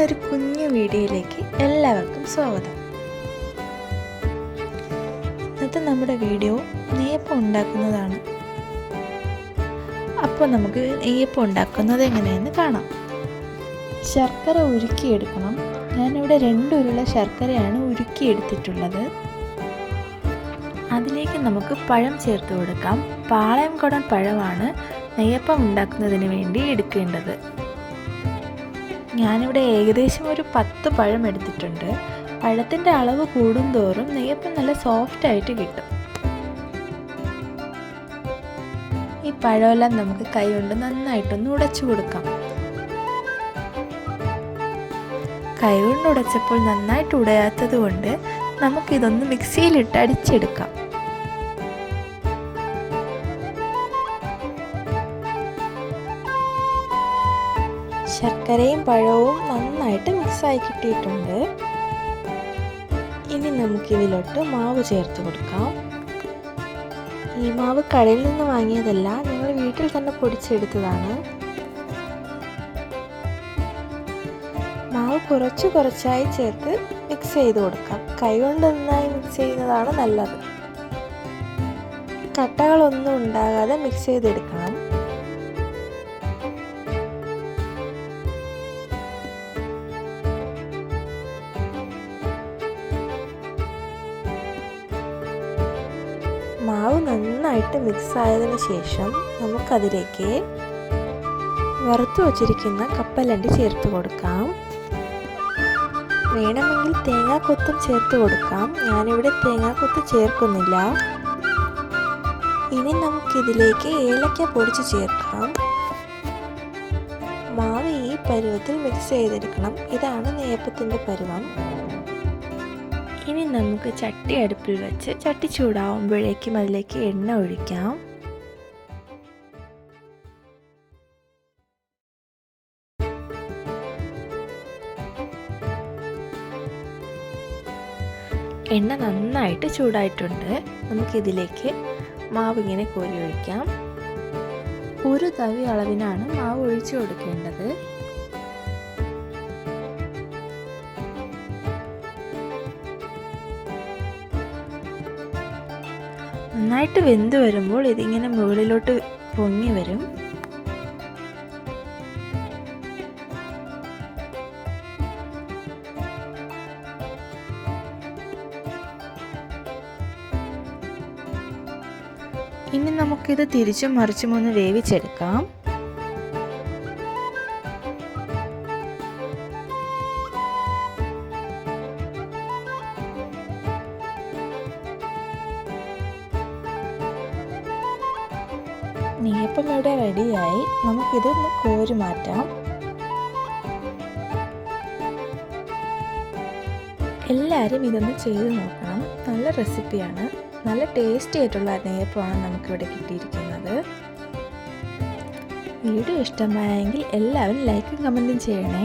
ഇന്നൊരു കുഞ്ഞു വീഡിയോയിലേക്ക് എല്ലാവർക്കും സ്വാഗതം. ഇന്നത്തെ നമ്മുടെ വീഡിയോ നെയ്യപ്പം ഉണ്ടാക്കുന്നതാണ്. അപ്പോൾ നമുക്ക് നെയ്യപ്പം ഉണ്ടാക്കുന്നത് എങ്ങനെയെന്ന് കാണാം. ശർക്കര ഉരുക്കിയെടുക്കണം. ഞാനിവിടെ ഉരുള ശർക്കരയാണ് ഉരുക്കിയെടുത്തിട്ടുള്ളത്. അതിലേക്ക് നമുക്ക് പഴം ചേർത്ത് കൊടുക്കാം. പാളയം കുടം പഴമാണ് നെയ്യപ്പം ഉണ്ടാക്കുന്നതിന് വേണ്ടി എടുക്കേണ്ടത്. ഞാനിവിടെ ഏകദേശം ഒരു പത്ത് പഴം എടുത്തിട്ടുണ്ട്. പഴത്തിന്റെ അളവ് കൂടുന്തോറും നെയ്യപ്പം നല്ല സോഫ്റ്റ് ആയിട്ട് കിട്ടും. ഈ പഴമെല്ലാം നമുക്ക് കൈ കൊണ്ട് നന്നായിട്ടൊന്ന് ഉടച്ചു കൊടുക്കാം. കൈ കൊണ്ട് ഉടച്ചപ്പോൾ നന്നായിട്ട് ഉടയാത്തത് കൊണ്ട് നമുക്കിതൊന്ന് മിക്സിയിലിട്ട് അടിച്ചെടുക്കാം. ശർക്കരയും പഴവും നന്നായിട്ട് മിക്സായി കിട്ടിയിട്ടുണ്ട്. ഇനി നമുക്കിതിലോട്ട് മാവ് ചേർത്ത് കൊടുക്കാം. ഈ മാവ് കടയിൽ നിന്ന് വാങ്ങിയതല്ല ഞങ്ങൾ വീട്ടിൽ തന്നെ പൊടിച്ചെടുത്തതാണ്. മാവ് കുറച്ച് കുറച്ചായി ചേർത്ത് മിക്സ് ചെയ്ത് കൊടുക്കാം. കൈകൊണ്ട് നന്നായി മിക്സ് ചെയ്യുന്നതാണ് നല്ലത്. കട്ടകളൊന്നും ഉണ്ടാകാതെ മിക്സ് ചെയ്തെടുക്കണം. മാവ് നന്നായിട്ട് മിക്സ് ആയതിനു ശേഷം നമുക്കതിലേക്ക് വറുത്തു വച്ചിരിക്കുന്ന കപ്പലണ്ടി ചേർത്ത് കൊടുക്കാം. വേണമെങ്കിൽ തേങ്ങാക്കൊത്തും ചേർത്ത് കൊടുക്കാം. ഞാനിവിടെ തേങ്ങാക്കൊത്ത് ചേർക്കുന്നില്ല. ഇനി നമുക്കിതിലേക്ക് ഏലക്ക പൊടിച്ച് ചേർക്കാം. മാവ് ഈ പരുവത്തിൽ മിക്സ് ചെയ്തെടുക്കണം. ഇതാണ് നെയ്യപ്പത്തിന്റെ പരുവം. ഇനി നമുക്ക് ചട്ടി അടുപ്പിൽ വെച്ച് ചട്ടി ചൂടാവുമ്പോഴേക്കും അതിലേക്ക് എണ്ണ ഒഴിക്കാം. എണ്ണ നന്നായിട്ട് ചൂടായിട്ടുണ്ട്. നമുക്കിതിലേക്ക് മാവ് ഇങ്ങനെ കോരി ഒഴിക്കാം. ഒരു തവി അളവിനാണ് മാവ് ഒഴിച്ചു കൊടുക്കേണ്ടത്. നന്നായിട്ട് വെന്ത് വരുമ്പോൾ ഇതിങ്ങനെ മുകളിലോട്ട് പൊങ്ങി വരും. ഇനി നമുക്കിത് തിരിച്ചും മറിച്ചും ഒന്ന് വേവിച്ചെടുക്കാം. നെയ്യപ്പം ഇവിടെ റെഡിയായി. നമുക്കിതൊന്ന് കോരി മാറ്റാം. എല്ലാവരും ഇതൊന്ന് ചെയ്ത് നോക്കണം. നല്ല റെസിപ്പിയാണ്. നല്ല ടേസ്റ്റി ആയിട്ടുള്ള നെയ്യപ്പമാണ് നമുക്കിവിടെ കിട്ടിയിരിക്കുന്നത്. വീഡിയോ ഇഷ്ടമായെങ്കിൽ എല്ലാവരും ലൈക്കും കമന്റും ചെയ്യണേ.